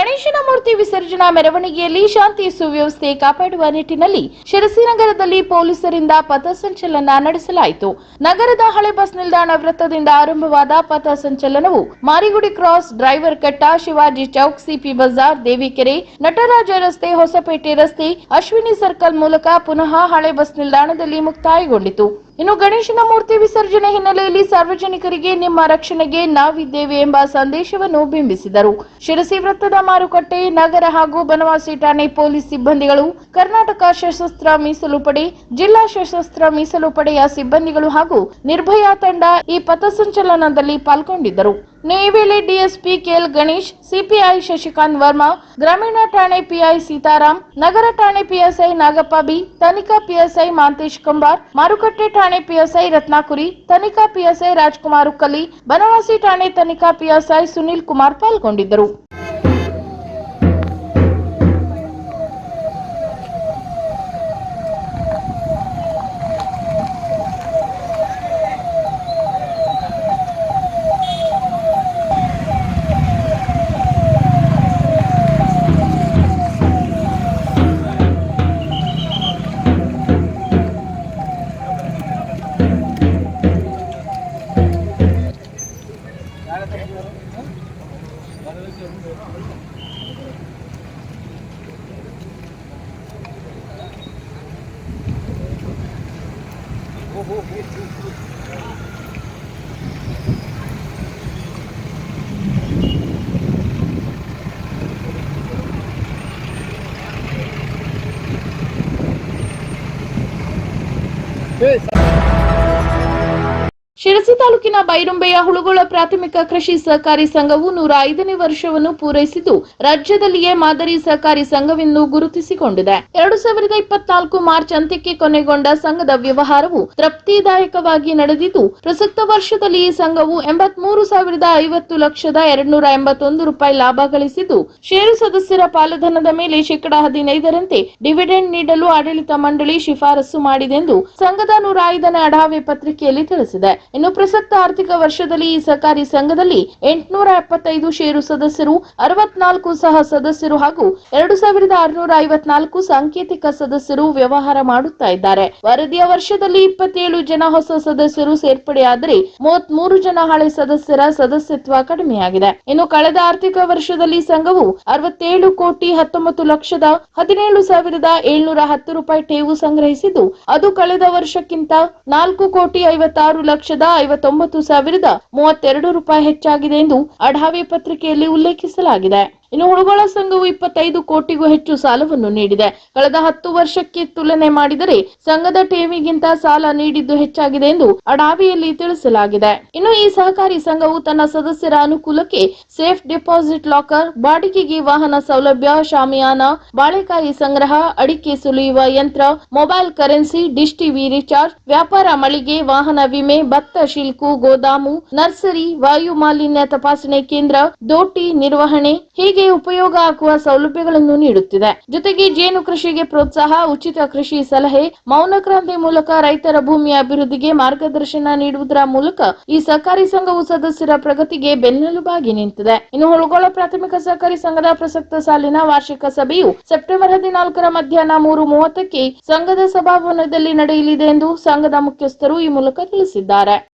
ಗಣೇಶನ ಮೂರ್ತಿ ವಿಸರ್ಜನಾ ಮೆರವಣಿಗೆಯಲ್ಲಿ ಶಾಂತಿ ಸುವ್ಯವಸ್ಥೆ ಕಾಪಾಡುವ ನಿಟ್ಟಿನಲ್ಲಿ ಶಿರಸಿ ನಗರದಲ್ಲಿ ಪೊಲೀಸರಿಂದ ಪಥಸಂಚಲನ ನಡೆಸಲಾಯಿತು. ನಗರದ ಹಳೆ ಬಸ್ ನಿಲ್ದಾಣ ವೃತ್ತದಿಂದ ಆರಂಭವಾದ ಪಥ ಸಂಚಲನವು ಮಾರಿಗುಡಿ ಕ್ರಾಸ್, ಡ್ರೈವರ್ ಕಟ್ಟ, ಶಿವಾಜಿ ಚೌಕ್, ಸಿಪಿ ಬಜಾರ್, ದೇವಿಕೆರೆ, ನಟರಾಜ ರಸ್ತೆ, ಹೊಸಪೇಟೆ ರಸ್ತೆ, ಅಶ್ವಿನಿ ಸರ್ಕಲ್ ಮೂಲಕ ಪುನಃ ಹಳೆ ಬಸ್ ನಿಲ್ದಾಣದಲ್ಲಿ ಮುಕ್ತಾಯಗೊಂಡಿತು. ಇನ್ನು ಗಣೇಶನ ಮೂರ್ತಿ ವಿಸರ್ಜನೆ ಹಿನ್ನೆಲೆಯಲ್ಲಿ ಸಾರ್ವಜನಿಕರಿಗೆ ನಿಮ್ಮ ರಕ್ಷಣೆಗೆ ನಾವಿದ್ದೇವೆ ಎಂಬ ಸಂದೇಶವನ್ನು ಬಿಂಬಿಸಿದರು. ಶಿರಸಿ ವೃತ್ತದ ಮಾರುಕಟ್ಟೆ, ನಗರ ಹಾಗೂ ಬನವಾಸಿ ಠಾಣೆ ಪೊಲೀಸ್ ಸಿಬ್ಬಂದಿಗಳು, ಕರ್ನಾಟಕ ಸಶಸ್ತ್ರ ಮೀಸಲು ಪಡೆ, ಜಿಲ್ಲಾ ಸಶಸ್ತ್ರ ಮೀಸಲು ಪಡೆಯ ಸಿಬ್ಬಂದಿಗಳು ಹಾಗೂ ನಿರ್ಭಯಾ ತಂಡ ಈ ಪಥಸಂಚಲನದಲ್ಲಿ ಪಾಲ್ಗೊಂಡಿದ್ದರು. ವೇಳೆ DSP KL Ganesh, CPI Shashikanth Verma, ಗ್ರಾಮೀಣ ಠಾಣೆ ಪಿಐ ಸೀತಾರಾಮ್ ನಗರ ಠಾಣೆ ಪಿಎಸ್ಐ ನಾಗಪ್ಪ ಬಿ, ತನಿಖಾ ಪಿಎಸ್ಐ ಮಾಂತೇಶ್ ಕಂಬಾರ್, ಮಾರುಕಟ್ಟೆ ಠಾಣೆ ಪಿಎಸ್ಐ ರತ್ನಾಕುರಿ, ತನಿಖಾ ಪಿಎಸ್ಐ ರಾಜ್ಕುಮಾರ್ ಉಕ್ಕಲಿ, ಬನವಾಸಿ ಠಾಣೆ ತನಿಖಾ ಪಿಎಸ್ಐ ಸುನೀಲ್ ಕುಮಾರ್ ಪಾಲ್ಗೊಂಡಿದ್ದರು. 오, 오, 오, 오. ಶಿರಸಿ ತಾಲೂಕಿನ ಬೈರುಂಬೆಯ ಹುಳುಗೋಳ ಪ್ರಾಥಮಿಕ ಕೃಷಿ ಸಹಕಾರಿ ಸಂಘವು ನೂರ ಐದನೇ ವರ್ಷವನ್ನು ಪೂರೈಸಿದ್ದು, ರಾಜ್ಯದಲ್ಲಿಯೇ ಮಾದರಿ ಸಹಕಾರಿ ಸಂಘವೆಂದು ಗುರುತಿಸಿಕೊಂಡಿದೆ. ಎರಡು ಸಾವಿರದ ಇಪ್ಪತ್ನಾಲ್ಕು ಮಾರ್ಚ್ ಅಂತ್ಯಕ್ಕೆ ಕೊನೆಗೊಂಡ ಸಂಘದ ವ್ಯವಹಾರವು ತೃಪ್ತಿದಾಯಕವಾಗಿ ನಡೆದಿದ್ದು, ಪ್ರಸಕ್ತ ವರ್ಷದಲ್ಲಿ ಈ ಸಂಘವು ಎಂಬತ್ಮೂರು ಸಾವಿರದ ಐವತ್ತು ಲಕ್ಷದ ಎರಡ್ನೂರ ಎಂಬತ್ತೊಂದು ರೂಪಾಯಿ ಲಾಭ ಗಳಿಸಿದ್ದು, ಷೇರು ಸದಸ್ಯರ ಪಾಲುಧನದ ಮೇಲೆ ಶೇಕಡ ಹದಿನೈದರಂತೆ ಡಿವಿಡೆಂಡ್ ನೀಡಲು ಆಡಳಿತ ಮಂಡಳಿ ಶಿಫಾರಸು ಮಾಡಿದೆಂದು ಸಂಘದ ನೂರ ಐದನೇ ಅಡಾವೆ ಪತ್ರಿಕೆಯಲ್ಲಿ ತಿಳಿಸಿದೆ. ಇನ್ನು ಪ್ರಸಕ್ತ ಆರ್ಥಿಕ ವರ್ಷದಲ್ಲಿ ಈ ಸಹಕಾರಿ ಸಂಘದಲ್ಲಿ ಎಂಟುನೂರ ಎಪ್ಪತ್ತೈದು ಷೇರು ಸದಸ್ಯರು, ಅರವತ್ನಾಲ್ಕು ಸಹ ಸದಸ್ಯರು ಹಾಗೂ ಎರಡು ಸಾವಿರದ ಆರುನೂರ ಐವತ್ನಾಲ್ಕು ಸಾಂಕೇತಿಕ ಸದಸ್ಯರು ವ್ಯವಹಾರ ಮಾಡುತ್ತಾ ಇದ್ದಾರೆ. ವರದಿಯ ವರ್ಷದಲ್ಲಿ ಇಪ್ಪತ್ತೇಳು ಜನ ಹೊಸ ಸದಸ್ಯರು ಸೇರ್ಪಡೆಯಾದರೆ ಮೂವತ್ಮೂರು ಜನ ಹಳೆ ಸದಸ್ಯರ ಸದಸ್ಯತ್ವ ಕಡಿಮೆಯಾಗಿದೆ. ಇನ್ನು ಕಳೆದ ಆರ್ಥಿಕ ವರ್ಷದಲ್ಲಿ ಸಂಘವು ಅರವತ್ತೇಳು ಕೋಟಿ ಹತ್ತೊಂಬತ್ತು ಲಕ್ಷದ ಹದಿನೇಳು ಸಾವಿರದ ಏಳ್ನೂರ ಹತ್ತು ರೂಪಾಯಿ ಠೇವು ಸಂಗ್ರಹಿಸಿದ್ದು, ಅದು ಕಳೆದ ವರ್ಷಕ್ಕಿಂತ ನಾಲ್ಕು ಕೋಟಿ ಐವತ್ತಾರು ಲಕ್ಷದ ಐವತ್ತೊಂಬತ್ತು ಸಾವಿರದ ಮೂವತ್ತೆರಡು ರೂಪಾಯಿ ಹೆಚ್ಚಾಗಿದೆ ಎಂದು ಅಢಾವೆ ಪತ್ರಿಕೆಯಲ್ಲಿ ಉಲ್ಲೇಖಿಸಲಾಗಿದೆ. ಇನ್ನು ಹುಡುಗಳ ಸಂಘವು ಇಪ್ಪತ್ತೈದು ಕೋಟಿಗೂ ಹೆಚ್ಚು ಸಾಲವನ್ನು ನೀಡಿದೆ. ಕಳೆದ ಹತ್ತು ವರ್ಷಕ್ಕೆ ತುಲನೆ ಮಾಡಿದರೆ ಸಂಘದ ಠೇವಿಗಿಂತ ಸಾಲ ನೀಡಿದ್ದು ಹೆಚ್ಚಾಗಿದೆ ಎಂದು ಅಡಾವಿಯಲ್ಲಿ ತಿಳಿಸಲಾಗಿದೆ. ಇನ್ನು ಈ ಸಹಕಾರಿ ಸಂಘವು ತನ್ನ ಸದಸ್ಯರ ಅನುಕೂಲಕ್ಕೆ ಸೇಫ್ ಡೆಪಾಸಿಟ್ ಲಾಕರ್, ಬಾಡಿಗೆಗೆ ವಾಹನ ಸೌಲಭ್ಯ, ಶಾಮಿಯಾನ, ಬಾಳೆಕಾಯಿ ಸಂಗ್ರಹ, ಅಡಿಕೆ ಸುಲಿಯುವ ಯಂತ್ರ, mobile currency, dish TV recharge, ವ್ಯಾಪಾರ ಮಳಿಗೆ, ವಾಹನ ವಿಮೆ, ಭತ್ತ, ಶಿಲ್ಕು, ಗೋದಾಮು, ನರ್ಸರಿ, ವಾಯು ಮಾಲಿನ್ಯ ತಪಾಸಣೆ ಕೇಂದ್ರ, ದೋಟಿ ನಿರ್ವಹಣೆ, ಹೀಗೆ ಉಪಯೋಗ ಹಾಕುವ ಸೌಲಭ್ಯಗಳನ್ನು ನೀಡುತ್ತಿದೆ. ಜೊತೆಗೆ ಜೇನು ಕೃಷಿಗೆ ಪ್ರೋತ್ಸಾಹ, ಉಚಿತ ಕೃಷಿ ಸಲಹೆ, ಮೌನ ಕ್ರಾಂತಿ ಮೂಲಕ ರೈತರ ಭೂಮಿಯ ಅಭಿವೃದ್ಧಿಗೆ ಮಾರ್ಗದರ್ಶನ ನೀಡುವುದರ ಮೂಲಕ ಈ ಸಹಕಾರಿ ಸಂಘವು ಸದಸ್ಯರ ಪ್ರಗತಿಗೆ ಬೆನ್ನೆಲುಬಾಗಿ ನಿಂತಿದೆ. ಇನ್ನು ಹುಳಗೋಳ ಪ್ರಾಥಮಿಕ ಸಹಕಾರಿ ಸಂಘದ ಪ್ರಸಕ್ತ ಸಾಲಿನ ವಾರ್ಷಿಕ ಸಭೆಯು ಸೆಪ್ಟೆಂಬರ್ ಹದಿನಾಲ್ಕರ ಮಧ್ಯಾಹ್ನ ಮೂರು ಮೂವತ್ತಕ್ಕೆ ಸಂಘದ ಸಭಾಭವನದಲ್ಲಿ ನಡೆಯಲಿದೆ ಎಂದು ಸಂಘದ ಮುಖ್ಯಸ್ಥರು ಈ ಮೂಲಕ ತಿಳಿಸಿದ್ದಾರೆ.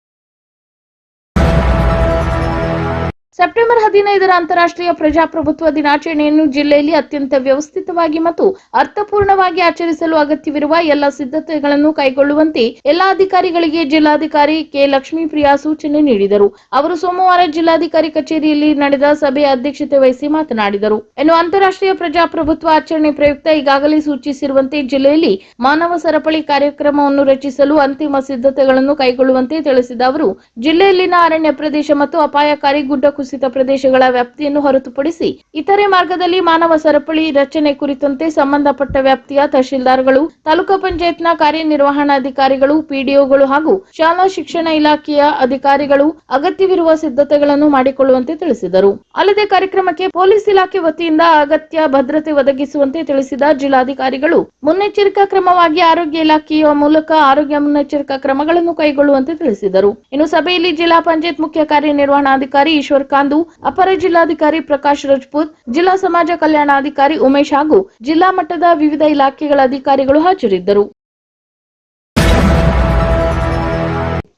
ಸೆಪ್ಟೆಂಬರ್ ಹದಿನೈದರ ಅಂತಾರಾಷ್ಟ್ರೀಯ ಪ್ರಜಾಪ್ರಭುತ್ವ ದಿನಾಚರಣೆಯನ್ನು ಜಿಲ್ಲೆಯಲ್ಲಿ ಅತ್ಯಂತ ವ್ಯವಸ್ಥಿತವಾಗಿ ಮತ್ತು ಅರ್ಥಪೂರ್ಣವಾಗಿ ಆಚರಿಸಲು ಅಗತ್ಯವಿರುವ ಎಲ್ಲ ಸಿದ್ಧತೆಗಳನ್ನು ಕೈಗೊಳ್ಳುವಂತೆ ಎಲ್ಲಾ ಅಧಿಕಾರಿಗಳಿಗೆ ಜಿಲ್ಲಾಧಿಕಾರಿ ಕೆ. ಲಕ್ಷ್ಮೀಪ್ರಿಯಾ ಸೂಚನೆ ನೀಡಿದರು. ಅವರು ಸೋಮವಾರ ಜಿಲ್ಲಾಧಿಕಾರಿ ಕಚೇರಿಯಲ್ಲಿ ನಡೆದ ಸಭೆಯ ಅಧ್ಯಕ್ಷತೆ ವಹಿಸಿ ಮಾತನಾಡಿದರು. ಇನ್ನು ಅಂತಾರಾಷ್ಟ್ರೀಯ ಪ್ರಜಾಪ್ರಭುತ್ವ ಆಚರಣೆ ಪ್ರಯುಕ್ತ ಈಗಾಗಲೇ ಸೂಚಿಸಿರುವಂತೆ ಜಿಲ್ಲೆಯಲ್ಲಿ ಮಾನವ ಸರಪಳಿ ಕಾರ್ಯಕ್ರಮವನ್ನು ರಚಿಸಲು ಅಂತಿಮ ಸಿದ್ಧತೆಗಳನ್ನು ಕೈಗೊಳ್ಳುವಂತೆ ತಿಳಿಸಿದ ಅವರು, ಜಿಲ್ಲೆಯಲ್ಲಿನ ಅರಣ್ಯ ಪ್ರದೇಶ ಮತ್ತು ಅಪಾಯಕಾರಿ ಗುಡ್ಡ ಕುಸಿತ ಪ್ರದೇಶಗಳ ವ್ಯಾಪ್ತಿಯನ್ನು ಹೊರತುಪಡಿಸಿ ಇತರೆ ಮಾರ್ಗದಲ್ಲಿ ಮಾನವ ಸರಪಳಿ ರಚನೆ ಕುರಿತಂತೆ ಸಂಬಂಧಪಟ್ಟ ವ್ಯಾಪ್ತಿಯ ತಹಶೀಲ್ದಾರ್ಗಳು, ತಾಲೂಕು ಪಂಚಾಯತ್ನ ಕಾರ್ಯನಿರ್ವಹಣಾಧಿಕಾರಿಗಳು, ಪಿಡಿಒಗಳು ಹಾಗೂ ಶಾಲಾ ಶಿಕ್ಷಣ ಇಲಾಖೆಯ ಅಧಿಕಾರಿಗಳು ಅಗತ್ಯವಿರುವ ಸಿದ್ಧತೆಗಳನ್ನು ಮಾಡಿಕೊಳ್ಳುವಂತೆ ತಿಳಿಸಿದರು. ಅಲ್ಲದೆ ಕಾರ್ಯಕ್ರಮಕ್ಕೆ ಪೊಲೀಸ್ ಇಲಾಖೆ ವತಿಯಿಂದ ಅಗತ್ಯ ಭದ್ರತೆ ಒದಗಿಸುವಂತೆ ತಿಳಿಸಿದ ಜಿಲ್ಲಾಧಿಕಾರಿಗಳು, ಮುನ್ನೆಚ್ಚರಿಕಾ ಕ್ರಮವಾಗಿ ಆರೋಗ್ಯ ಇಲಾಖೆಯ ಮೂಲಕ ಆರೋಗ್ಯ ಮುನ್ನೆಚ್ಚರಿಕಾ ಕ್ರಮಗಳನ್ನು ಕೈಗೊಳ್ಳುವಂತೆ ತಿಳಿಸಿದರು. ಇನ್ನು ಸಭೆಯಲ್ಲಿ ಜಿಲ್ಲಾ ಪಂಚಾಯತ್ ಮುಖ್ಯ ಕಾರ್ಯನಿರ್ವಹಣಾಧಿಕಾರಿ ಈಶ್ವರ್ ಚಂದ್ರಕಾಂತ್ ಅಪರ ಜಿಲ್ಲಾಧಿಕಾರಿ ಪ್ರಕಾಶ್ ರಜಪೂತ್, ಜಿಲ್ಲಾ ಸಮಾಜ ಕಲ್ಯಾಣಾಧಿಕಾರಿ ಉಮೇಶ್ ಹಾಗೂ ಜಿಲ್ಲಾ ಮಟ್ಟದ ವಿವಿಧ ಇಲಾಖೆಗಳ ಅಧಿಕಾರಿಗಳು ಹಾಜರಿದ್ದರು.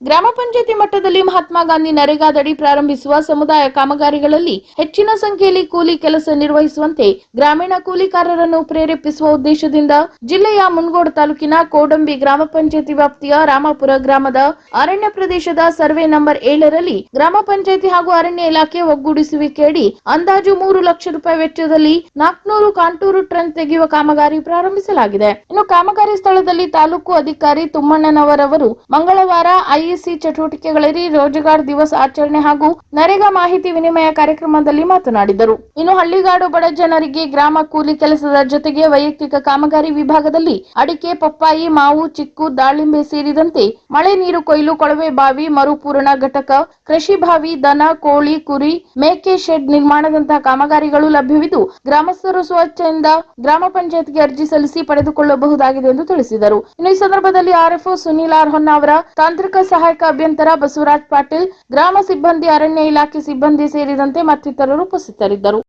ಗ್ರಾಮ ಪಂಚಾಯತಿ ಮಟ್ಟದಲ್ಲಿ ಮಹಾತ್ಮ ಗಾಂಧಿ ನರೇಗಾದಡಿ ಪ್ರಾರಂಭಿಸುವ ಸಮುದಾಯ ಕಾಮಗಾರಿಗಳಲ್ಲಿ ಹೆಚ್ಚಿನ ಸಂಖ್ಯೆಯಲ್ಲಿ ಕೂಲಿ ಕೆಲಸ ನಿರ್ವಹಿಸುವಂತೆ ಗ್ರಾಮೀಣ ಕೂಲಿಕಾರರನ್ನು ಪ್ರೇರೇಪಿಸುವ ಉದ್ದೇಶದಿಂದ ಜಿಲ್ಲೆಯ ಮುನ್ಗೋಡ್ ತಾಲೂಕಿನ ಕೋಡಂಬಿ ಗ್ರಾಮ ಪಂಚಾಯತಿ ವ್ಯಾಪ್ತಿಯ ರಾಮಪುರ ಗ್ರಾಮದ ಅರಣ್ಯ ಪ್ರದೇಶದ ಸರ್ವೆ ನಂಬರ್ ಏಳರಲ್ಲಿ ಗ್ರಾಮ ಪಂಚಾಯತಿ ಹಾಗೂ ಅರಣ್ಯ ಇಲಾಖೆ ಒಗ್ಗೂಡಿಸುವಿಕೆಯಡಿ ಅಂದಾಜು ಮೂರು ಲಕ್ಷ ರೂಪಾಯಿ ವೆಚ್ಚದಲ್ಲಿ ನಾಲ್ಕನೂರು ಕಾಂಟೂರು ಟ್ರನ್ ತೆಗೆಯುವ ಕಾಮಗಾರಿ ಪ್ರಾರಂಭಿಸಲಾಗಿದೆ. ಇನ್ನು ಕಾಮಗಾರಿ ಸ್ಥಳದಲ್ಲಿ ತಾಲೂಕು ಅಧಿಕಾರಿ ತುಮ್ಮಣ್ಣನವರವರು ಮಂಗಳವಾರ ಐಇಸಿ ಚಟುವಟಿಕೆಗಳಲ್ಲಿ ರೋಜಗಾರ್ ದಿವಸ್ ಆಚರಣೆ ಹಾಗೂ ನರೇಗಾ ಮಾಹಿತಿ ವಿನಿಮಯ ಕಾರ್ಯಕ್ರಮದಲ್ಲಿ ಮಾತನಾಡಿದರು. ಇನ್ನು ಹಳ್ಳಿಗಾಡು ಬಡ ಜನರಿಗೆ ಗ್ರಾಮ ಕೂಲಿ ಕೆಲಸದ ಜೊತೆಗೆ ವೈಯಕ್ತಿಕ ಕಾಮಗಾರಿ ವಿಭಾಗದಲ್ಲಿ ಅಡಿಕೆ, ಪಪ್ಪಾಯಿ, ಮಾವು, ಚಿಕ್ಕು, ದಾಳಿಂಬೆ ಸೇರಿದಂತೆ ಮಳೆ ನೀರು ಕೊಯ್ಲು, ಕೊಳವೆ ಬಾವಿ, ಮರುಪೂರಣ ಘಟಕ, ಕೃಷಿ ಬಾವಿ, ದನ, ಕೋಳಿ, ಕುರಿ, ಮೇಕೆ ಶೆಡ್ ನಿರ್ಮಾಣದಂತಹ ಕಾಮಗಾರಿಗಳು ಲಭ್ಯವಿದ್ದು ಗ್ರಾಮಸ್ಥರು ಸ್ವಚ್ಛೆಯಿಂದ ಗ್ರಾಮ ಪಂಚಾಯತ್ಗೆ ಅರ್ಜಿ ಸಲ್ಲಿಸಿ ಪಡೆದುಕೊಳ್ಳಬಹುದಾಗಿದೆ ಎಂದು ತಿಳಿಸಿದರು. ಇನ್ನು ಈ ಸಂದರ್ಭದಲ್ಲಿ ಆರ್ಎಫ್ಒ ಸುನೀಲ್ ಆರ್ ಹೊನ್ನಾವರ ತಾಂತ್ರಿಕ ಸಹಾಯಕ ಅಭಿಯಂತರ ಬಸವರಾಜ್ ಪಾಟೀಲ್ ಗ್ರಾಮ ಸಿಬ್ಬಂದಿ ಅರಣ್ಯ ಇಲಾಖೆ ಸಿಬ್ಬಂದಿ ಸೇರಿದಂತೆ ಮತ್ತಿತರರು ಉಪಸ್ಥಿತರಿದ್ದರು.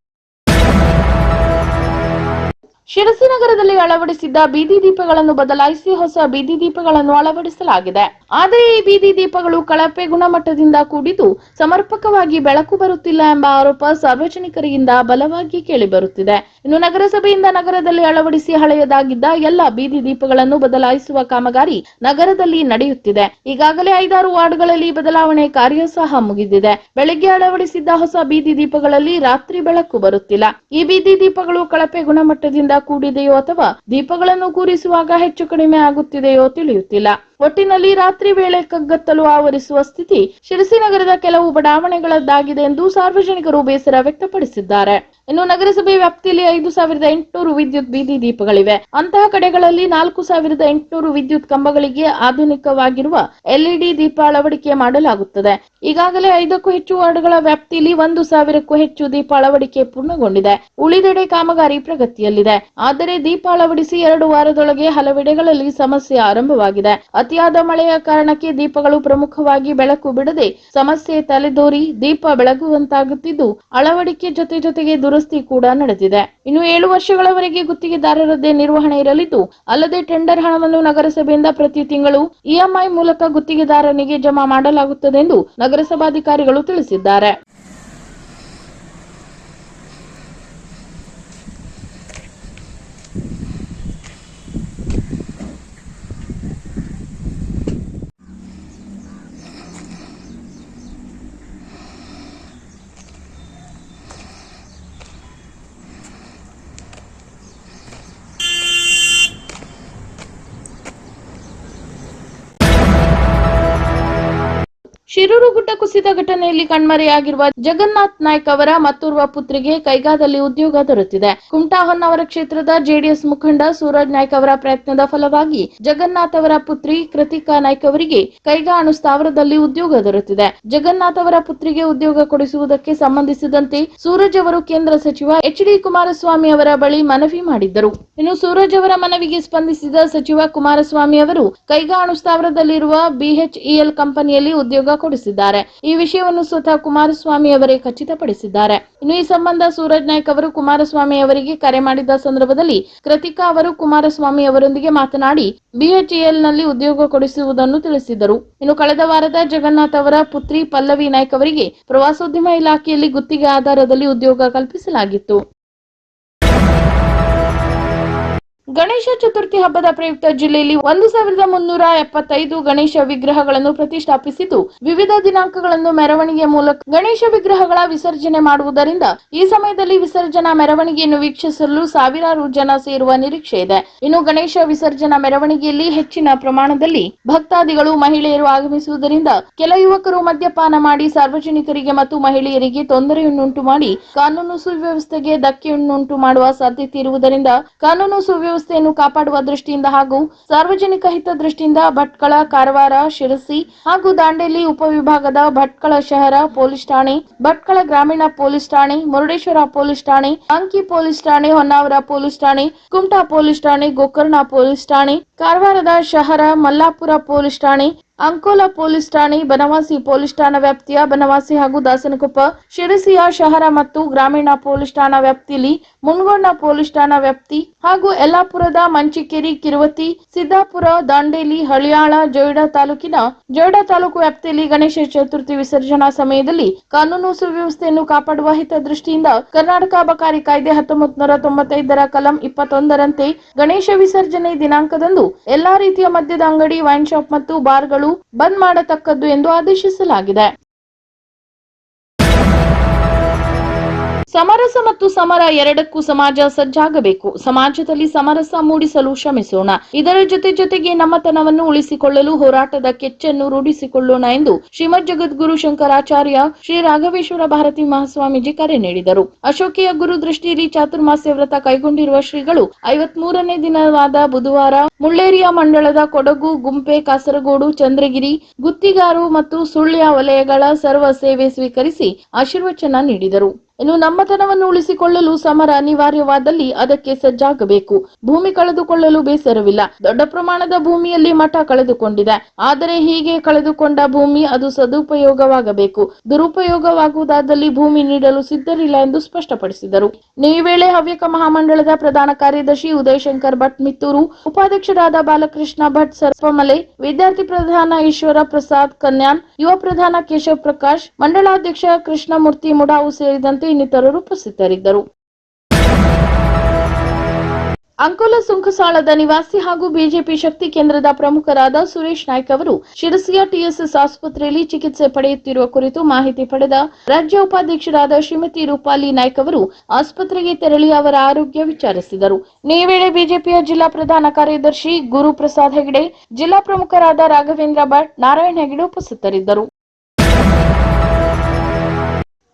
ಶಿರಸಿ ನಗರದಲ್ಲಿ ಅಳವಡಿಸಿದ್ದ ಬೀದಿ ದೀಪಗಳನ್ನು ಬದಲಾಯಿಸಿ ಹೊಸ ಬೀದಿ ದೀಪಗಳನ್ನು ಅಳವಡಿಸಲಾಗಿದೆ. ಆದರೆ ಈ ಬೀದಿ ದೀಪಗಳು ಕಳಪೆ ಗುಣಮಟ್ಟದಿಂದ ಕೂಡಿದ್ದು ಸಮರ್ಪಕವಾಗಿ ಬೆಳಕು ಬರುತ್ತಿಲ್ಲ ಎಂಬ ಆರೋಪ ಸಾರ್ವಜನಿಕರಿಂದ ಬಲವಾಗಿ ಕೇಳಿಬರುತ್ತಿದೆ ಇನ್ನು ನಗರಸಭೆಯಿಂದ ನಗರದಲ್ಲಿ ಅಳವಡಿಸಿ ಹಳೆಯದಾಗಿದ್ದ ಎಲ್ಲ ಬೀದಿ ದೀಪಗಳನ್ನು ಬದಲಾಯಿಸುವ ಕಾಮಗಾರಿ ನಗರದಲ್ಲಿ ನಡೆಯುತ್ತಿದೆ. ಈಗಾಗಲೇ ಐದಾರು ವಾರ್ಡ್ಗಳಲ್ಲಿ ಬದಲಾವಣೆ ಕಾರ್ಯ ಸಹ ಮುಗಿದಿದೆ. ಬೆಳಗ್ಗೆ ಅಳವಡಿಸಿದ್ದ ಹೊಸ ಬೀದಿ ದೀಪಗಳಲ್ಲಿ ರಾತ್ರಿ ಬೆಳಕು ಬರುತ್ತಿಲ್ಲ. ಈ ಬೀದಿ ದೀಪಗಳು ಕಳಪೆ ಗುಣಮಟ್ಟದಿಂದ ಕೂಡಿದೆಯೋ ಅಥವಾ ದೀಪಗಳನ್ನು ಕೂರಿಸುವಾಗ ಹೆಚ್ಚು ಕಡಿಮೆ ಆಗುತ್ತಿದೆಯೋ ತಿಳಿಯುತ್ತಿಲ್ಲ. ಒಟ್ಟಿನಲ್ಲಿ ರಾತ್ರಿ ವೇಳೆ ಕಗ್ಗತ್ತಲು ಆವರಿಸುವ ಸ್ಥಿತಿ ಶಿರಸಿ ನಗರದ ಕೆಲವು ಬಡಾವಣೆಗಳದ್ದಾಗಿದೆ ಎಂದು ಸಾರ್ವಜನಿಕರು ಬೇಸರ ವ್ಯಕ್ತಪಡಿಸಿದ್ದಾರೆ. ಇನ್ನು ನಗರಸಭೆ ವ್ಯಾಪ್ತಿಯಲ್ಲಿ ಐದು ಸಾವಿರದ ಎಂಟುನೂರು ವಿದ್ಯುತ್ ಬೀದಿ ದೀಪಗಳಿವೆ. ಅಂತಹ ಕಡೆಗಳಲ್ಲಿ ನಾಲ್ಕು ಸಾವಿರದ ಎಂಟುನೂರು ವಿದ್ಯುತ್ ಕಂಬಗಳಿಗೆ ಆಧುನಿಕವಾಗಿರುವ ಎಲ್ಇಡಿ ದೀಪ ಅಳವಡಿಕೆ ಮಾಡಲಾಗುತ್ತದೆ. ಈಗಾಗಲೇ ಐದಕ್ಕೂ ಹೆಚ್ಚು ವಾರ್ಡ್ಗಳ ವ್ಯಾಪ್ತಿಯಲ್ಲಿ ಒಂದು ಸಾವಿರಕ್ಕೂ ಹೆಚ್ಚು ದೀಪ ಅಳವಡಿಕೆ ಪೂರ್ಣಗೊಂಡಿದೆ. ಉಳಿದೆಡೆ ಕಾಮಗಾರಿ ಪ್ರಗತಿಯಲ್ಲಿದೆ. ಆದರೆ ದೀಪ ಅಳವಡಿಸಿ ಎರಡು ವಾರದೊಳಗೆ ಹಲವೆಡೆಗಳಲ್ಲಿ ಸಮಸ್ಯೆ ಆರಂಭವಾಗಿದೆ. ಅತಿಯಾದ ಮಳೆಯ ಕಾರಣಕ್ಕೆ ದೀಪಗಳು ಪ್ರಮುಖವಾಗಿ ಬೆಳಕು ಬಿಡದೆ ಸಮಸ್ಯೆ ತಲೆದೋರಿ ದೀಪ ಬೆಳಗುವಂತಾಗುತ್ತಿದ್ದು, ಅಳವಡಿಕೆ ಜೊತೆ ಜೊತೆಗೆ ದುರಸ್ತಿ ಕೂಡ ನಡೆದಿದೆ. ಇನ್ನು ಏಳು ವರ್ಷಗಳವರೆಗೆ ಗುತ್ತಿಗೆದಾರರದ್ದೇ ನಿರ್ವಹಣೆ ಇರಲಿದ್ದು, ಅಲ್ಲದೆ ಟೆಂಡರ್ ಹಣವನ್ನು ನಗರಸಭೆಯಿಂದ ಪ್ರತಿ ತಿಂಗಳು ಇಎಂಐ ಮೂಲಕ ಗುತ್ತಿಗೆದಾರನಿಗೆ ಜಮಾ ಮಾಡಲಾಗುತ್ತದೆ ಎಂದು ನಗರಸಭಾಧಿಕಾರಿಗಳು ತಿಳಿಸಿದ್ದಾರೆ. ಶಿರೂರು ಗುಡ್ಡ ಕುಸಿದ ಘಟನೆಯಲ್ಲಿ ಕಣ್ಮರೆಯಾಗಿರುವ ಜಗನ್ನಾಥ್ ನಾಯ್ಕ್ ಅವರ ಮತ್ತೋರ್ವ ಪುತ್ರಿಗೆ ಕೈಗಾದಲ್ಲಿ ಉದ್ಯೋಗ ದೊರೆತಿದೆ. ಕುಮಟಾ ಹೊನ್ನಾವರ ಕ್ಷೇತ್ರದ ಜೆಡಿಎಸ್ ಮುಖಂಡ ಸೂರಜ್ ನಾಯ್ಕ್ ಅವರ ಪ್ರಯತ್ನದ ಫಲವಾಗಿ ಜಗನ್ನಾಥ್ ಅವರ ಪುತ್ರಿ ಕೃತಿಕಾ ನಾಯ್ಕ್ ಅವರಿಗೆ ಕೈಗಾ ಅಣು ಸ್ಥಾವರದಲ್ಲಿ ಉದ್ಯೋಗ ದೊರೆತಿದೆ. ಜಗನ್ನಾಥ್ ಅವರ ಪುತ್ರಿಗೆ ಉದ್ಯೋಗ ಕೊಡಿಸುವುದಕ್ಕೆ ಸಂಬಂಧಿಸಿದಂತೆ ಸೂರಜ್ ಅವರು ಕೇಂದ್ರ ಸಚಿವ ಎಚ್ ಡಿ ಕುಮಾರಸ್ವಾಮಿ ಅವರ ಬಳಿ ಮನವಿ ಮಾಡಿದ್ದರು. ಇನ್ನು ಸೂರಜ್ ಅವರ ಮನವಿಗೆ ಸ್ಪಂದಿಸಿದ ಸಚಿವ ಕುಮಾರಸ್ವಾಮಿ ಅವರು ಕೈಗಾ ಅಣು ಸ್ಥಾವರದಲ್ಲಿರುವ ಬಿಎಚ್ಇಎಲ್ ಕಂಪನಿಯಲ್ಲಿ ಉದ್ಯೋಗ ಕೊಡಿಸಿದ್ದಾರೆ. ಈ ವಿಷಯವನ್ನು ಸ್ವತಃ ಕುಮಾರಸ್ವಾಮಿ ಅವರೇ ಖಚಿತಪಡಿಸಿದ್ದಾರೆ. ಇನ್ನು ಈ ಸಂಬಂಧ ಸೂರಜ್ ನಾಯ್ಕ್ ಅವರು ಕುಮಾರಸ್ವಾಮಿ ಅವರಿಗೆ ಕರೆ ಮಾಡಿದ ಸಂದರ್ಭದಲ್ಲಿ ಕೃತಿಕಾ ಅವರು ಕುಮಾರಸ್ವಾಮಿ ಅವರೊಂದಿಗೆ ಮಾತನಾಡಿ ಬಿಎಚ್ಇಎಲ್ನಲ್ಲಿ ಉದ್ಯೋಗ ಕೊಡಿಸುವುದನ್ನು ತಿಳಿಸಿದರು. ಇನ್ನು ಕಳೆದ ವಾರದ ಜಗನ್ನಾಥ್ ಅವರ ಪುತ್ರಿ ಪಲ್ಲವಿ ನಾಯ್ಕ್ ಅವರಿಗೆ ಪ್ರವಾಸೋದ್ಯಮ ಇಲಾಖೆಯಲ್ಲಿ ಗುತ್ತಿಗೆ ಆಧಾರದಲ್ಲಿ ಉದ್ಯೋಗ ಕಲ್ಪಿಸಲಾಗಿತ್ತು. ಗಣೇಶ ಚತುರ್ಥಿ ಹಬ್ಬದ ಪ್ರಯುಕ್ತ ಜಿಲ್ಲೆಯಲ್ಲಿ ಒಂದು ಸಾವಿರದ ಮುನ್ನೂರ ಎಪ್ಪತ್ತೈದು ಗಣೇಶ ವಿಗ್ರಹಗಳನ್ನು ಪ್ರತಿಷ್ಠಾಪಿಸಿದ್ದು, ವಿವಿಧ ದಿನಾಂಕಗಳನ್ನು ಮೆರವಣಿಗೆ ಮೂಲಕ ಗಣೇಶ ವಿಗ್ರಹಗಳ ವಿಸರ್ಜನೆ ಮಾಡುವುದರಿಂದ ಈ ಸಮಯದಲ್ಲಿ ವಿಸರ್ಜನಾ ಮೆರವಣಿಗೆಯನ್ನು ವೀಕ್ಷಿಸಲು ಸಾವಿರಾರು ಜನ ಸೇರುವ ನಿರೀಕ್ಷೆ ಇದೆ. ಇನ್ನು ಗಣೇಶ ವಿಸರ್ಜನಾ ಮೆರವಣಿಗೆಯಲ್ಲಿ ಹೆಚ್ಚಿನ ಪ್ರಮಾಣದಲ್ಲಿ ಭಕ್ತಾದಿಗಳು, ಮಹಿಳೆಯರು ಆಗಮಿಸುವುದರಿಂದ ಕೆಲ ಯುವಕರು ಮದ್ಯಪಾನ ಮಾಡಿ ಸಾರ್ವಜನಿಕರಿಗೆ ಮತ್ತು ಮಹಿಳೆಯರಿಗೆ ತೊಂದರೆಯನ್ನುಂಟು ಮಾಡಿ, ಕಾನೂನು ಸುವ್ಯವಸ್ಥೆಗೆ ಧಕ್ಕೆಯನ್ನುಂಟು ಮಾಡುವ ಸಾಧ್ಯತೆ ಇರುವುದರಿಂದ ಕಾನೂನು ಸುವ್ಯವಸ್ಥೆಯನ್ನು ಕಾಪಾಡುವ ದೃಷ್ಟಿಯಿಂದ ಹಾಗೂ ಸಾರ್ವಜನಿಕ ಹಿತದೃಷ್ಟಿಯಿಂದ ಭಟ್ಕಳ ಕಾರವಾರ, ಶಿರಸಿ ಹಾಗೂ ದಾಂಡೇಲಿ ಉಪವಿಭಾಗದ ಭಟ್ಕಳ ಶಹರ ಪೊಲೀಸ್ ಠಾಣೆ, ಭಟ್ಕಳ ಗ್ರಾಮೀಣ ಪೊಲೀಸ್ ಠಾಣೆ, ಮುರುಡೇಶ್ವರ ಪೊಲೀಸ್ ಠಾಣೆ, ಅಂಕಿ ಪೊಲೀಸ್ ಠಾಣೆ, ಹೊನ್ನಾವರ ಪೊಲೀಸ್ ಠಾಣೆ, ಕುಮಟಾ ಪೊಲೀಸ್ ಠಾಣೆ, ಗೋಕರ್ಣ ಪೊಲೀಸ್ ಠಾಣೆ, ಕಾರವಾರದ ಶಹರ, ಮಲ್ಲಾಪುರ ಪೊಲೀಸ್ ಠಾಣೆ ಅಂಕೋಲಾ ಪೊಲೀಸ್ ಠಾಣೆ, ಬನವಾಸಿ ಪೊಲೀಸ್ ಠಾಣಾ ವ್ಯಾಪ್ತಿಯ ಬನವಾಸಿ ಹಾಗೂ ದಾಸನಕೊಪ್ಪ, ಶಿರಸಿಯ ಶಹರ ಮತ್ತು ಗ್ರಾಮೀಣ ಪೊಲೀಸ್ ಠಾಣಾ ವ್ಯಾಪ್ತಿಯಲ್ಲಿ ಮುನಗೊಂಡ ಪೊಲೀಸ್ ಠಾಣಾ ವ್ಯಾಪ್ತಿ ಹಾಗೂ ಯಲ್ಲಾಪುರದ ಮಂಚಿಕೇರಿ ಕಿರುವತಿ ಸಿದ್ದಾಪುರ, ದಾಂಡೇಲಿ, ಹಳಿಯಾಳ, ಜೊಯ್ಡಾ ತಾಲೂಕಿನ ಜೊಯ್ಡಾ ತಾಲೂಕು ವ್ಯಾಪ್ತಿಯಲ್ಲಿ ಗಣೇಶ ಚತುರ್ಥಿ ವಿಸರ್ಜನಾ ಸಮಯದಲ್ಲಿ ಕಾನೂನು ಸುವ್ಯವಸ್ಥೆಯನ್ನು ಕಾಪಾಡುವ ಹಿತದೃಷ್ಟಿಯಿಂದ ಕರ್ನಾಟಕ ಅಬಕಾರಿ ಕಾಯ್ದೆ ಹತ್ತೊಂಬತ್ತು ತೊಂಬತ್ತೈದರ ಕಲಂ ಇಪ್ಪತ್ತೊಂದರಂತೆ ಗಣೇಶ ವಿಸರ್ಜನೆ ದಿನಾಂಕದಂದು ಎಲ್ಲಾ ರೀತಿಯ ಮದ್ಯದ ಅಂಗಡಿ, ವೈನ್ ಶಾಪ್ ಮತ್ತು ಬಾರ್ಗಳು ಬಂದ್ ಮಾಡತಕ್ಕದ್ದು ಎಂದು ಆದೇಶಿಸಲಾಗಿದೆ. ಸಮರಸ ಮತ್ತು ಸಮರ ಎರಡಕ್ಕೂ ಸಮಾಜ ಸಜ್ಜಾಗಬೇಕು. ಸಮಾಜದಲ್ಲಿ ಸಮರಸ ಮೂಡಿಸಲು ಶ್ರಮಿಸೋಣ. ಇದರ ಜೊತೆ ಜೊತೆಗೆ ನಮ್ಮತನವನ್ನು ಉಳಿಸಿಕೊಳ್ಳಲು ಹೋರಾಟದ ಕೆಚ್ಚನ್ನು ರೂಢಿಸಿಕೊಳ್ಳೋಣ ಎಂದು ಶ್ರೀಮದ್ ಜಗದ್ಗುರು ಶಂಕರಾಚಾರ್ಯ ಶ್ರೀ ರಾಘವೇಶ್ವರ ಭಾರತಿ ಮಹಾಸ್ವಾಮೀಜಿ ಕರೆ ನೀಡಿದರು. ಅಶೋಕಿಯ ಗುರು ದೃಷ್ಟಿಯಲ್ಲಿ ಚಾತುರ್ಮಾಸ್ಯ ವ್ರತ ಕೈಗೊಂಡಿರುವ ಶ್ರೀಗಳು ಐವತ್ಮೂರನೇ ದಿನವಾದ ಬುಧವಾರ ಮುಳ್ಳೇರಿಯ ಮಂಡಳದ ಕೊಡಗು, ಗುಂಪೆ, ಕಾಸರಗೋಡು, ಚಂದ್ರಗಿರಿ, ಗುತ್ತಿಗಾರು ಮತ್ತು ಸುಳ್ಯ ವಲಯಗಳ ಸರ್ವ ಸೇವೆ ಸ್ವೀಕರಿಸಿ ಆಶೀರ್ವಚನ ನೀಡಿದರು. ಇನ್ನು ನಮ್ಮತನವನ್ನು ಉಳಿಸಿಕೊಳ್ಳಲು ಸಮರ ಅನಿವಾರ್ಯವಾದಲ್ಲಿ ಅದಕ್ಕೆ ಸಜ್ಜಾಗಬೇಕು. ಭೂಮಿ ಕಳೆದುಕೊಳ್ಳಲು ಬೇಸರವಿಲ್ಲ. ದೊಡ್ಡ ಪ್ರಮಾಣದ ಭೂಮಿಯಲ್ಲಿ ಮಠ ಕಳೆದುಕೊಂಡಿದೆ. ಆದರೆ ಹೀಗೆ ಕಳೆದುಕೊಂಡ ಭೂಮಿ ಅದು ಸದುಪಯೋಗವಾಗಬೇಕು. ದುರುಪಯೋಗವಾಗುವುದಾದಲ್ಲಿ ಭೂಮಿ ನೀಡಲು ಸಿದ್ಧರಿಲ್ಲ ಎಂದು ಸ್ಪಷ್ಟಪಡಿಸಿದರು. ಈ ವೇಳೆ ಹವ್ಯಕ ಮಹಾಮಂಡಳದ ಪ್ರಧಾನ ಕಾರ್ಯದರ್ಶಿ ಉದಯಶಂಕರ್ ಭಟ್ ಮಿತ್ತೂರು, ಉಪಾಧ್ಯಕ್ಷರಾದ ಬಾಲಕೃಷ್ಣ ಭಟ್ ಸರ್ಪಮಲೆ, ವಿದ್ಯಾರ್ಥಿ ಪ್ರಧಾನ ಈಶ್ವರ ಪ್ರಸಾದ್ ಕನ್ಯಾನ್, ಯುವ ಪ್ರಧಾನ ಕೇಶವ್ ಪ್ರಕಾಶ್, ಮಂಡಳಾಧ್ಯಕ್ಷ ಕೃಷ್ಣಮೂರ್ತಿ ಮುಡಾವು ಸೇರಿದಂತೆ ಇನ್ನಿತರರು ಉಪಸ್ಥಿತರಿದ್ದರು. ಅಂಕೋಲ ಸುಂಕಸಾಳದ ನಿವಾಸಿ ಹಾಗೂ ಬಿಜೆಪಿ ಶಕ್ತಿ ಕೇಂದ್ರದ ಪ್ರಮುಖರಾದ ಸುರೇಶ್ ನಾಯ್ಕ ಅವರು ಶಿರಸಿಯ ಟಿಎಸ್ಎಸ್ ಆಸ್ಪತ್ರೆಯಲ್ಲಿ ಚಿಕಿತ್ಸೆ ಪಡೆಯುತ್ತಿರುವ ಕುರಿತು ಮಾಹಿತಿ ಪಡೆದ ರಾಜ್ಯ ಉಪಾಧ್ಯಕ್ಷರಾದ ಶ್ರೀಮತಿ ರೂಪಾಲಿ ನಾಯ್ಕ ಅವರು ಆಸ್ಪತ್ರೆಗೆ ತೆರಳಿ ಅವರ ಆರೋಗ್ಯ ವಿಚಾರಿಸಿದರು. ಈ ವೇಳೆ ಬಿಜೆಪಿಯ ಜಿಲ್ಲಾ ಪ್ರಧಾನ ಕಾರ್ಯದರ್ಶಿ ಗುರುಪ್ರಸಾದ್ ಹೆಗಡೆ, ಜಿಲ್ಲಾ ಪ್ರಮುಖರಾದ ರಾಘವೇಂದ್ರ ಭಟ್, ನಾರಾಯಣ ಹೆಗಡೆ ಉಪಸ್ಥಿತರಿದ್ದರು.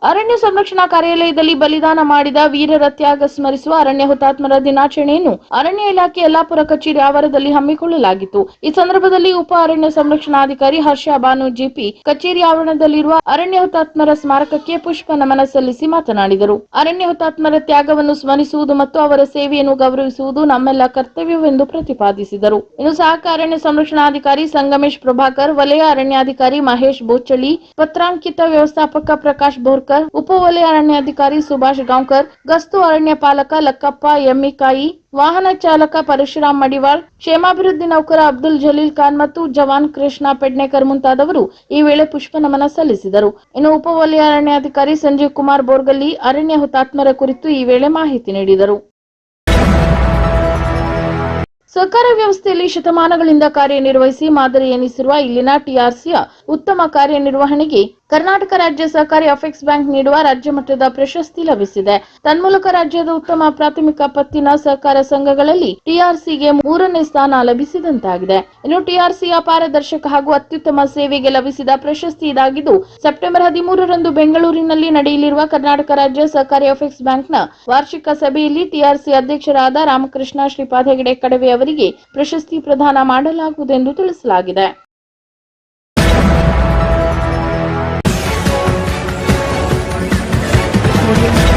ಅರಣ್ಯ ಸಂರಕ್ಷಣಾ ಕಾರ್ಯಾಲಯದಲ್ಲಿ ಬಲಿದಾನ ಮಾಡಿದ ವೀರರ ತ್ಯಾಗ ಸ್ಮರಿಸುವ ಅರಣ್ಯ ಹುತಾತ್ಮರ ದಿನಾಚರಣೆಯನ್ನು ಅರಣ್ಯ ಇಲಾಖೆ ಯಲ್ಲಾಪುರ ಕಚೇರಿ ಆವರಣದಲ್ಲಿ ಹಮ್ಮಿಕೊಳ್ಳಲಾಗಿತ್ತು. ಈ ಸಂದರ್ಭದಲ್ಲಿ ಉಪ ಅರಣ್ಯ ಸಂರಕ್ಷಣಾಧಿಕಾರಿ ಹರ್ಷ ಬಾನು, ಜಿಪಿ ಕಚೇರಿ ಆವರಣದಲ್ಲಿರುವ ಅರಣ್ಯ ಹುತಾತ್ಮರ ಸ್ಮಾರಕಕ್ಕೆ ಪುಷ್ಪ ನಮನ ಸಲ್ಲಿಸಿ ಮಾತನಾಡಿದರು. ಅರಣ್ಯ ಹುತಾತ್ಮರ ತ್ಯಾಗವನ್ನು ಸ್ಮರಿಸುವುದು ಮತ್ತು ಅವರ ಸೇವೆಯನ್ನು ಗೌರವಿಸುವುದು ನಮ್ಮೆಲ್ಲ ಕರ್ತವ್ಯವೆಂದು ಪ್ರತಿಪಾದಿಸಿದರು. ಇನ್ನು ಸಹಕ ಅರಣ್ಯ ಸಂರಕ್ಷಣಾಧಿಕಾರಿ ಸಂಗಮೇಶ್ ಪ್ರಭಾಕರ್, ವಲಯ ಅರಣ್ಯಾಧಿಕಾರಿ ಮಹೇಶ್ ಬೋಚಳಿ ಪತ್ರಾಂಕಿತ ವ್ಯವಸ್ಥಾಪಕ ಪ್ರಕಾಶ್ ಬೋರ್ಕರ್ ಉಪ ವಲಯ ಅರಣ್ಯಾಧಿಕಾರಿ ಸುಭಾಷ್ ಗಾಂವ್ಕರ್ ಗಸ್ತು ಅರಣ್ಯ ಪಾಲಕ ಲಕ್ಕಪ್ಪ ಎಮ್ಮಿಕಾಯಿ, ವಾಹನ ಚಾಲಕ ಪರಶುರಾಮ್ ಮಡಿವಾಳ್, ಕ್ಷೇಮಾಭಿವೃದ್ಧಿ ನೌಕರ ಅಬ್ದುಲ್ ಜಲೀಲ್ ಖಾನ್ ಮತ್ತು ಜವಾನ್ ಕೃಷ್ಣ ಪೆಡ್ನೇಕರ್ ಮುಂತಾದವರು ಈ ವೇಳೆ ಪುಷ್ಪ ನಮನ ಸಲ್ಲಿಸಿದರು. ಇನ್ನು ಉಪ ವಲಯ ಅರಣ್ಯಾಧಿಕಾರಿ ಸಂಜೀವ್ ಕುಮಾರ್ ಬೋರ್ಗಲ್ಲಿ ಅರಣ್ಯ ಹುತಾತ್ಮರ ಕುರಿತು ಈ ವೇಳೆ ಮಾಹಿತಿ ನೀಡಿದರು. ಸಹಕಾರ ವ್ಯವಸ್ಥೆಯಲ್ಲಿ ಶತಮಾನಗಳಿಂದ ಕಾರ್ಯನಿರ್ವಹಿಸಿ ಮಾದರಿ ಎನಿಸಿರುವ ಇಲ್ಲಿನ ಟಿಆರ್ಸಿಯ ಉತ್ತಮ ಕಾರ್ಯನಿರ್ವಹಣೆಗೆ ಕರ್ನಾಟಕ ರಾಜ್ಯ ಸಹಕಾರಿ ಅಫೆಕ್ಸ್ ಬ್ಯಾಂಕ್ ನೀಡುವ ರಾಜ್ಯ ಮಟ್ಟದ ಪ್ರಶಸ್ತಿ ಲಭಿಸಿದೆ. ತನ್ಮೂಲಕ ರಾಜ್ಯದ ಉತ್ತಮ ಪ್ರಾಥಮಿಕ ಪತ್ತಿನ ಸಹಕಾರ ಸಂಘಗಳಲ್ಲಿ ಟಿಆರ್ಸಿಗೆ ಮೂರನೇ ಸ್ಥಾನ ಲಭಿಸಿದಂತಾಗಿದೆ. ಇನ್ನು ಟಿಆರ್ಸಿಯ ಪಾರದರ್ಶಕ ಹಾಗೂ ಅತ್ಯುತ್ತಮ ಸೇವೆಗೆ ಲಭಿಸಿದ ಪ್ರಶಸ್ತಿ ಇದಾಗಿದ್ದು, ಸೆಪ್ಟೆಂಬರ್ ಹದಿಮೂರರಂದು ಬೆಂಗಳೂರಿನಲ್ಲಿ ನಡೆಯಲಿರುವ ಕರ್ನಾಟಕ ರಾಜ್ಯ ಸಹಕಾರಿ ಅಫೆಕ್ಸ್ ಬ್ಯಾಂಕ್ನ ವಾರ್ಷಿಕ ಸಭೆಯಲ್ಲಿ ಟಿಆರ್ಸಿ ಅಧ್ಯಕ್ಷರಾದ ರಾಮಕೃಷ್ಣ ಶ್ರೀಪಾದ ಹೆಗಡೆ ಕಡವೆ ಅವರಿಗೆ ಪ್ರಶಸ್ತಿ ಪ್ರದಾನ ಮಾಡಲಾಗುವುದೆಂದು ತಿಳಿಸಲಾಗಿದೆ. Audio